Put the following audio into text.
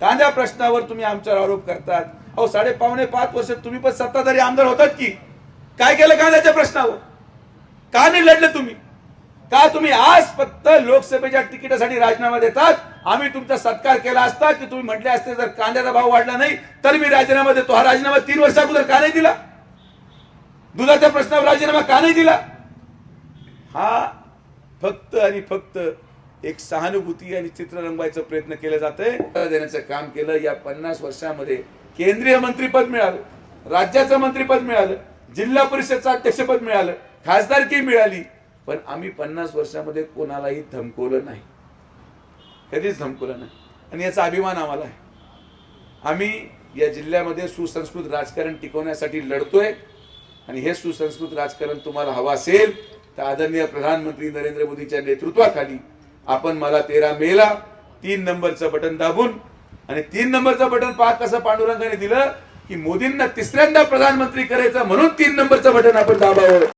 कांद्या प्रश्नावर तुम्ही आमच्यावर आरोप करतात. अहो साडे पावणे पाच वर्ष तुम्ही पण सत्ताधारी आमदार होतात की? काय केलं कांद्याच्या प्रश्नावर? का नाही लढलं तुम्ही? का तुम्ही आज फक्त लोकसभेच्या तिकिटासाठी राजीनामा देतात? आम्ही तुमचा सत्कार केला असता की तुम्ही म्हटले असते जर कांद्याचा भाव वाढला नाही तर मी राजीनामा देतो. हा राजीनामा तीन वर्षा अगोदर का नाही दिला? दुधाच्या प्रश्नावर राजीनामा का नाही दिला? हा फक्त आणि फक्त एक सहानुभूती आणि चित्र रंगवायचा प्रयत्न केला जातंय. देण्याचं काम केलं. या पन्नास वर्षामध्ये केंद्रीय मंत्रीपद मिळालं. राज्याचं मंत्रीपद मिळालं. जिल्हा परिषदचं अध्यक्षपद मिळालं. खासदारकी मिळाली. पण आम्ही पन्नास वर्षामध्ये कोणालाही धमकवलं नाही. कधीच धमकवलं नाही. आणि याचा अभिमान आम्हाला आहे. आम्ही या जिल्ह्यामध्ये सुसंस्कृत राजकारण टिकवण्यासाठी लढतोय. आणि हे सुसंस्कृत राजकारण तुम्हाला हवं असेल तर आदरणीय प्रधानमंत्री नरेंद्र मोदीच्या नेतृत्वाखाली आपण मला तेरा मेला तीन नंबरचं बटन दाबून आणि तीन नंबरचं बटन पाहत कसं पांडुरंगाने दिलं की मोदींना तिसऱ्यांदा प्रधानमंत्री करायचं म्हणून तीन नंबरचं बटन आपण दाबावं.